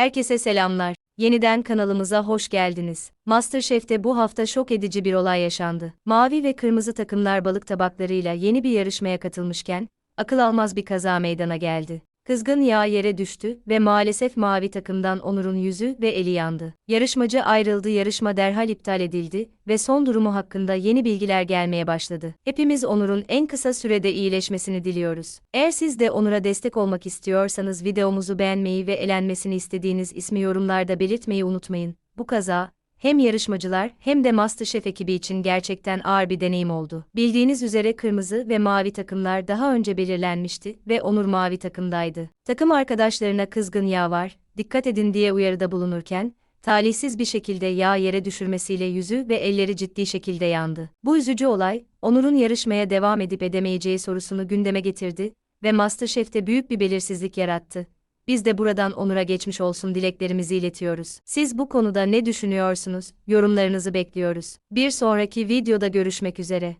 Herkese selamlar. Yeniden kanalımıza hoş geldiniz. MasterChef'te bu hafta şok edici bir olay yaşandı. Mavi ve kırmızı takımlar balık tabaklarıyla yeni bir yarışmaya katılmışken, akıl almaz bir kaza meydana geldi. Kızgın yağ yere düştü ve maalesef mavi takımdan Onur'un yüzü ve eli yandı. Yarışmacı ayrıldı, yarışma derhal iptal edildi ve son durumu hakkında yeni bilgiler gelmeye başladı. Hepimiz Onur'un en kısa sürede iyileşmesini diliyoruz. Eğer siz de Onur'a destek olmak istiyorsanız videomuzu beğenmeyi ve elenmesini istediğiniz ismi yorumlarda belirtmeyi unutmayın. Bu kaza, hem yarışmacılar hem de MasterChef ekibi için gerçekten ağır bir deneyim oldu. Bildiğiniz üzere kırmızı ve mavi takımlar daha önce belirlenmişti ve Onur mavi takımdaydı. Takım arkadaşlarına kızgın yağ var, dikkat edin diye uyarıda bulunurken, talihsiz bir şekilde yağ yere düşürmesiyle yüzü ve elleri ciddi şekilde yandı. Bu üzücü olay, Onur'un yarışmaya devam edip edemeyeceği sorusunu gündeme getirdi ve MasterChef'te büyük bir belirsizlik yarattı. Biz de buradan Onur'a geçmiş olsun dileklerimizi iletiyoruz. Siz bu konuda ne düşünüyorsunuz? Yorumlarınızı bekliyoruz. Bir sonraki videoda görüşmek üzere.